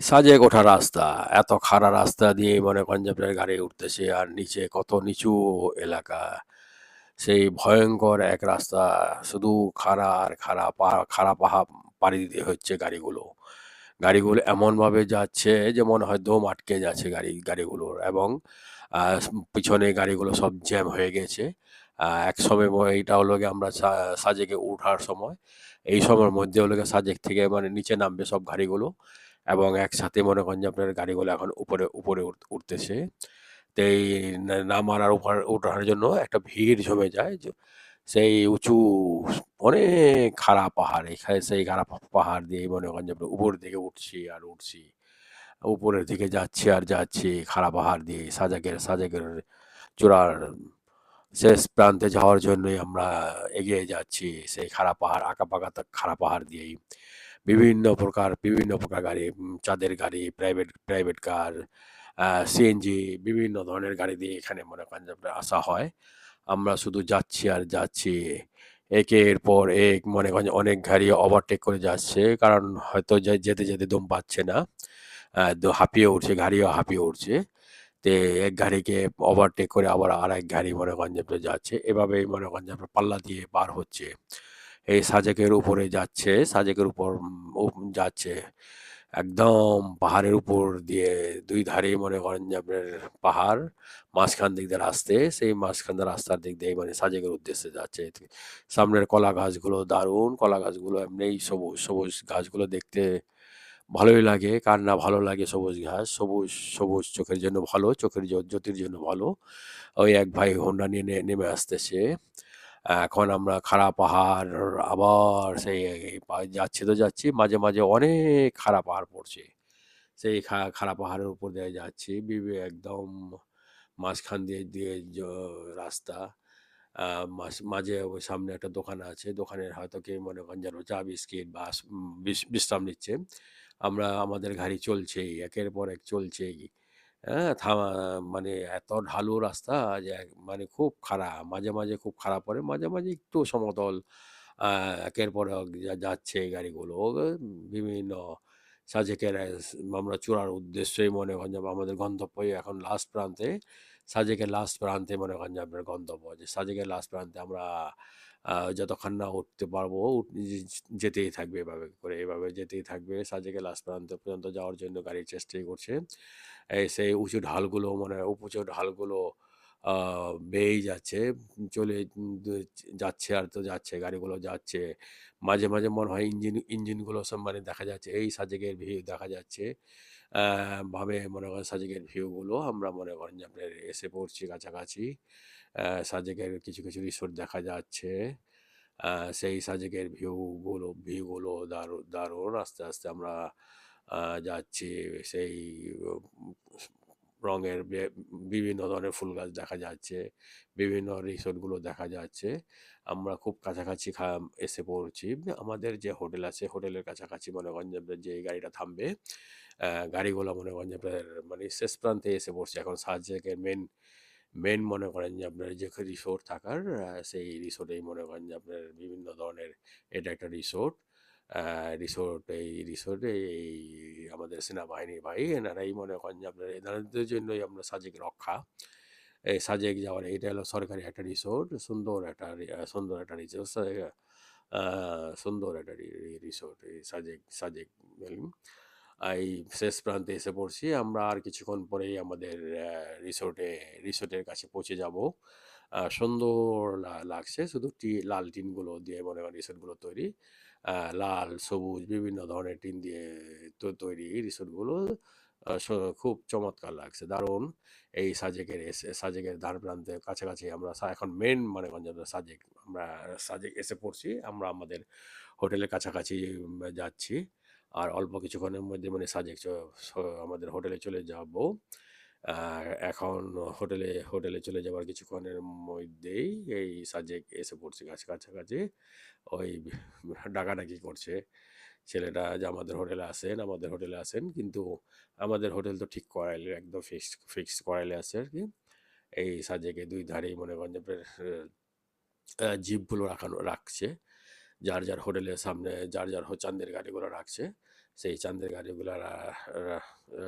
সাজেক ওঠা রাস্তা, এত খাড়া রাস্তা দিয়ে মনে আপনার গাড়ি উঠতেছে আর নিচে কত নিচু এলাকা। সেই ভয়ঙ্কর এক রাস্তা, শুধু খাড়া আর খাড়া পাহাড় খাড়া পাহাড় পাড়ি দিতে হচ্ছে গাড়িগুলো। গাড়িগুলো এমনভাবে যাচ্ছে যে মনে হয় দম আটকে যাচ্ছে গাড়ি, গাড়িগুলোর এবং পিছনে গাড়িগুলো সব জ্যাম হয়ে গেছে। এক সময় এইটা হলো গিয়ে আমরা সাজেকে উঠার সময়, এই সময়ের মধ্যে হলো গিয়ে সাজেক থেকে মানে নিচে নামবে সব গাড়িগুলো। এবং একসাথে মনে করেন যে আপনার গাড়িগুলো এখন উপরে উপরে উঠ- উঠতেছে। তো এই নামার আর উপর ওঠার জন্য একটা ভিড় জমে যায় সেই উঁচু অনেক খাড়া পাহাড়, এখানে সেই খাড়া পা- পাহাড় দিয়ে মনে করেন যে আমরা উপর দিকে উঠছি আর উঠছি। উপরের দিকে যাচ্ছি আর যাচ্ছি, খাড়া পাহাড় দিয়ে সাজাকের সাজাকের চূড়ার শেষ প্রান্তে যাওয়ার জন্যই আমরা এগিয়ে যাচ্ছি। সেই খাড়া পাহাড় আঁকা পাকা খাড়া পাহাড় দিয়েই। বিভিন্ন প্রকার বিভিন্ন প্রকার গাড়ি চাঁদের গাড়ি প্রাইভেট প্রাইভেট কার সিএনজি বিভিন্ন ধরনের গাড়ি দিয়ে এখানে মনে করেন আসা হয়। আমরা শুধু যাচ্ছি আর যাচ্ছি। একের পর এক মনে করেন অনেক গাড়ি ওভারটেক করে যাচ্ছে, কারণ হয়তো যেতে যেতে দম পাচ্ছে না। হাঁপিয়ে উঠছে, গাড়িও হাঁপিয়ে উঠছে। তে এক গাড়িকে ওভারটেক করে আবার আর এক গাড়ি মনে করেন যাচ্ছে। এভাবেই মনে করেন পাল্লা দিয়ে পার হচ্ছে। এই সাজেকের উপরে যাচ্ছে, সাজেকের উপর যাচ্ছে। একদম পাহাড়ের উপর দিয়ে দুই ধারে মনে করেন যে আপনার পাহাড়, মাঝখান দিক দিয়ে রাস্তে, সেই মাঝখান দিয়ে রাস্তার দিক দিয়ে মানে সাজেকের উদ্দেশ্যে যাচ্ছে। সামনের কলা গাছগুলো দারুণ, কলা গাছগুলো এমনি সবুজ সবুজ গাছগুলো দেখতে ভালোই লাগে। কার না ভালো লাগে সবুজ ঘাস? সবুজ সবুজ চোখের জন্য ভালো, চোখের জ্যোতির জন্য ভালো। ওই এক ভাই হোন্ডা নিয়ে নেমে আসতেছে। এখন আমরা খাড়া পাহাড় আবার সেই পা- যাচ্ছি তো যাচ্ছি মাঝে মাঝে অনেক খাড়া পাহাড় পড়ছে। সেই খা- খাড়া পাহাড়ের উপর দিয়ে যাচ্ছি একদম মাঝখান দিয়ে দিয়ে রাস্তা। মাঝ- মাঝে ওই সামনে একটা দোকান আছে দোকানের হয়তো কেউ মনে করেন যেন চা বিস্কিট বা বিশ্রাম নিচ্ছে। আমরা আমাদের গাড়ি চলছেই একের পর এক চলছেই। হ্যাঁ থামা মানে এত ঢালু রাস্তা যে মানে খুব খারাপ। মাঝে মাঝে খুব খারাপ পড়ে। মাঝে মাঝে একটু সমতল একের পর যা- যাচ্ছে এই গাড়িগুলো। বিভিন্ন সাজেকের আমরা চূড়ার উদ্দেশ্যেই মনে করেন আমাদের গন্তব্য এখন লাস্ট প্রান্তে। সাজেকের লাস্ট প্রান্তে মনে করেন গন্তব্য যে সাজেকের লাস্ট প্রান্তে আমরা যতক্ষণ না উঠতে পারব যেতেই থাকবে এভাবে করে, এভাবে যেতেই থাকবে। সাজেকের লাস্ট প্রান্ত পর্যন্ত যাওয়ার জন্য গাড়ি চেষ্টাই করছে। সেই উঁচু ঢালগুলো মানে উঁচু ঢালগুলো বেয়েই যাচ্ছে, চলে যাচ্ছে আর তো যাচ্ছে, গাড়িগুলো যাচ্ছে। মাঝে মাঝে মনে হয় ইঞ্জিন, ইঞ্জিনগুলো সব মানে দেখা যাচ্ছে, এই সাজেকের ভিউ দেখা যাচ্ছে। ভাবে মনে করেন সাজেকের ভিউগুলো আমরা মনে করেন যে আপনার এসে পড়ছি কাছাকাছি। সাজেকের কিছু কিছু রিসোর্ট দেখা যাচ্ছে। সেই সাজেকের ভিউগুলো ভিউগুলো দারুণ দারুণ। আস্তে আস্তে আমরা যাচ্ছি সেই রঙের বিভিন্ন ধরনের ফুল গাছ দেখা যাচ্ছে, বিভিন্ন রিসোর্টগুলো দেখা যাচ্ছে। আমরা খুব কাছাকাছি এসে পড়ছি। আমাদের যে হোটেল আছে, হোটেলের কাছাকাছি মনে করেন যে গাড়িটা থামবে গাড়িগুলো মনে করেন যে আপনার মানে শেষ প্রান্তে এসে পড়ছে। এখন সাজেকের মেন মেন মনে করেন যে আপনার যে রিসোর্ট থাকার সেই রিসোর্টেই মনে করেন যে আপনার বিভিন্ন ধরনের এটা একটা রিসোর্ট রিসোর্ট এই রিসোর্টে এই আমাদের সেনাবাহিনী ভাই এনারাই মনে করেন যে আপনার এনাদের জন্যই আমরা সাজেক রক্ষা এই সাজেক যাওয়ার এটা হলো সরকারি একটা রিসোর্ট সুন্দর একটা সুন্দর একটা রিসোর্ট সুন্দর একটা রিসোর্ট এই সাজেক সাজেক। এই শেষ প্রান্তে এসে পড়ছি। আমরা আর কিছুক্ষণ পরেই আমাদের রিসোর্টে রিসোর্টের কাছে পৌঁছে যাব। সুন্দর লাগছে। শুধু টি, লাল টিনগুলো দিয়ে মনে করেন রিসোর্টগুলো তৈরি। লাল, সবুজ, বিভিন্ন ধরনের টিন দিয়ে তো- তৈরি রিসোর্টগুলো খুব চমৎকার লাগছে। দারুণ। এই সাজেকের সাজেকের ধার প্রান্তে কাছাকাছি আমরা এখন মেন মানে সাজেক, আমরা সাজেক এসে পড়ছি। আমরা আমাদের হোটেলের কাছাকাছি যাচ্ছি। আর অল্প কিছুক্ষণের মধ্যে মানে সাজেক আমাদের হোটেলে চলে যাব। আর এখন হোটেলে হোটেলে চলে যাওয়ার কিছুক্ষণের মধ্যেই এই সাজেক এসে পড়ছে কাছে কাছাকাছি। ওই ডাকাডাকি করছে। ছেলেটা যে আমাদের হোটেলে আসেন, আমাদের হোটেলে আসেন, কিন্তু আমাদের হোটেল তো ঠিক করাইলে, একদম ফিক্স ফিক্স করাইলে আছে আর কি। এই সাজেকে দুই ধারেই মনে করেন জিপগুলো রাখানো, রাখছে। যার যার হোটেলের সামনে যার যার চান্দের গাড়িগুলো রাখছে সেই চান্দের গাড়িগুলো